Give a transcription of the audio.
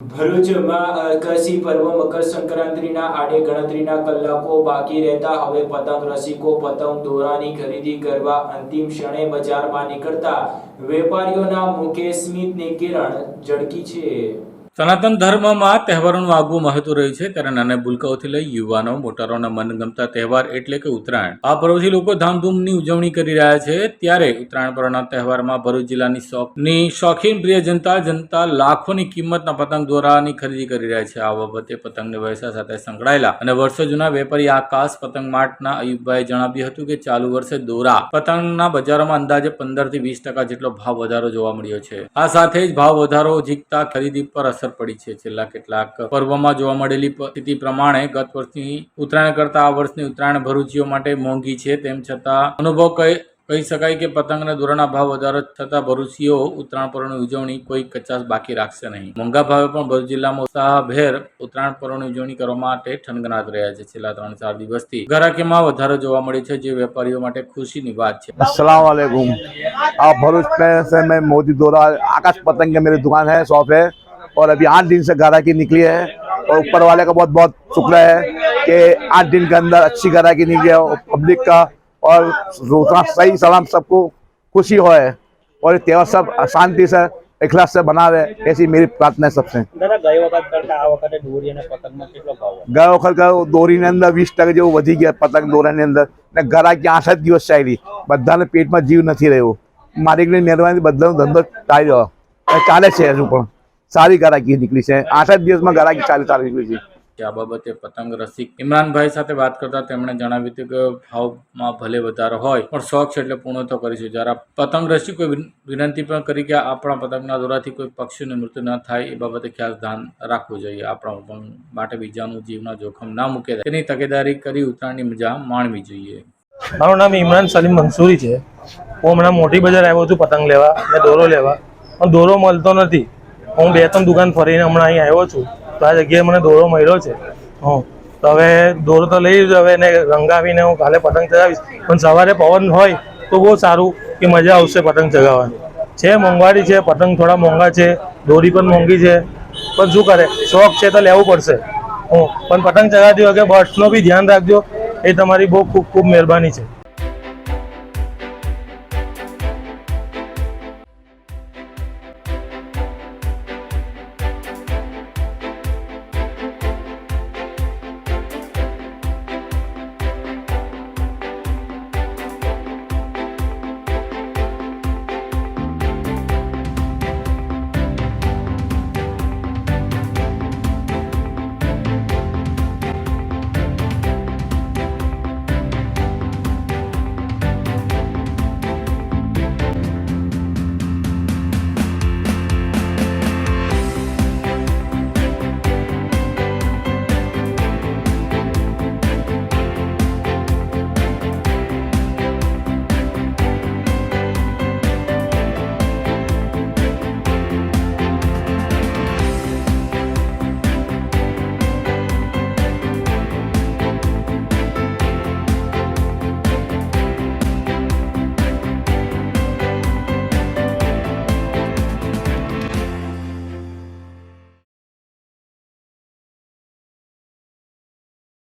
ભરૂચમાં આકાશી પર્વ, મકર આડે ગણતરીના કલાકો બાકી રહેતા હવે પતંગ રસિકો, પતંગ દોરાની ખરીદી કરવા અંતિમ ક્ષણે બજારમાં નીકળતા વેપારીઓના મુખે સ્મિતની કિરણ ઝળકી છે. સનાતન ધર્મમાં તહેવારોનું આગવું મહત્વ રહ્યું છે. ત્યારે નાના ભૂલકાઓથી લઈ યુવાનો, મોટારોના મનગમતા તહેવાર એટલે કે ઉત્તરાયણ. આ પર્વથી લોકો ધામધૂમની ઉજવણી કરી રહ્યા છે. ત્યારે ઉત્તરાયણ પર્વના તહેવારમાં ભરૂચ જિલ્લાની શોખની શોખીન પ્રિય જનતા જનતા લાખોની કિંમતના પતંગ દોરાની ખરીદી કરી રહ્યા છે. આ બાબતે પતંગની વ્યવસાય સાથે સંકળાયેલા અને વર્ષો જૂના વેપારી આકાશ પતંગ માર્ટના અયુબભાઈએ જણાવ્યું હતું કે ચાલુ વર્ષે દોરા પતંગના બજારોમાં અંદાજે પંદરથી વીસ ટકા જેટલો ભાવ વધારો જોવા મળ્યો છે. આ સાથે જ ભાવ વધારો જીકતા ખરીદી પર અસર અસર પડી છે. છેલ્લા કેટલાક પર્વમાં જોવા મળેલી સ્થિતિ પ્રમાણે ગત વર્ષની ઉત્તરાયણ કરતાં આ વર્ષની ઉત્તરાયણ ભરૂચીઓ માટે મોંઘી છે. તેમ છતાં અનુભવ કઈ કહી શકાય કે પતંગના દોરાના ભાવ વધારો થતાં ભરૂચીઓ ઉત્તરાયણ પર્વની ઉજવણી કોઈ કચાશ બાકી રાખશે નહીં. મોંઘા ભાવે પણ ભરૂચ જિલ્લામાં ઉત્સાહભેર ઉત્તરાયણ પર્વની ઉજવણી કરવા માટે ઠનગનાત રહ્યા છે. છેલ્લા ત્રણ ચાર દિવસથી ગ્રાહકીમાં વધારો જોવા મળ્યો છે, જે વેપારીઓ માટે ખુશીની વાત છે. અસલામ વાલેકુમ. આ ભરૂચ મેં મોદી દોરા, આકાશ પતંગ મેરી દુકાન હૈ શોપ હૈ? और अभी आठ दिन से ग्राहकी निकली है और ऊपर वाले का बहुत बहुत शुक्र है कि आठ दिन के अंदर अच्छी ग्राहकी निकली है और पब्लिक का और रोजना सही सलाम सबको खुशी हो है और ये त्यौहार सब शांति से इखलास से बनावे ऐसी मेरी प्रार्थना है सबसे દાદા ગઈ વખત કરતા આ વખતે દોરી અને પતંગમાં કેટલો ભાવ વધ્યો? ગયા વખત ગયો દોરીની અંદર વીસ ટકા જેવું વધી ગયા પતંગ દોરાની અંદર ને ગ્રાહકી આઠ જ દિવસ ચાલી બધાને પેટમાં જીવ નથી રહ્યો માલિકની મહેરબાની બધાનો ધંધો ચાલ્યો અને ચાલે છે હજુ પણ સારી ગ્રાહકી નીકળી છે. આઠ જ દિવસમાં ગ્રાહકી સારી સારી નીકળી છે. આ બાબતે પતંગ રસિક? ઇમરાનભાઈ સાથે વાત કરતા તેમણે જણાવ્યું હતું કે ભાવમાં ભલે વધારો હોય પણ શોખ છે એટલે પૂર્ણ તો કરીશું. જ્યારે પતંગ રસિક કોઈ વિનંતી પણ કરી કે આપણા પતંગના દોરાથી કોઈ પક્ષીનું મૃત્યુ ન થાય એ બાબતે ખાસ ધ્યાન રાખવું જોઈએ. આપણા પણ માટે બીજાનું જીવના જોખમ ના મૂકે. તેની તકેદારી કરી ઉત્તરાયણની મજા માણવી જોઈએ. મારું નામ ઇમરાન સલીમ મંસૂરી છે. હું હમણાં મોટી બજાર આવ્યો છું પતંગ લેવા અને દોરો લેવા. પણ દોરો મળતો નથી. હું બે ત્રણ દુકાન ફરીને હમણાં અહીં આવ્યો છું. તો આ જગ્યાએ મને દોરો મળ્યો છે. હં. તો હવે દોરો તો લઈ જ હવે એને રંગાવીને હું કાલે પતંગ ચગાવીશ. પણ સવારે પવન હોય તો બહુ સારું કે મજા આવશે પતંગ ચગાવવાની. છે મોંઘવારી છે, પતંગ થોડા મોંઘા છે, દોરી પણ મોંઘી છે. પણ શું કરે? શોખ છે તો લેવું પડશે. હું. પણ પતંગ ચગાવતી વખતે બર્ડ્સનો બી ધ્યાન રાખજો. એ તમારી બહુ ખૂબ ખૂબ મહેરબાની છે.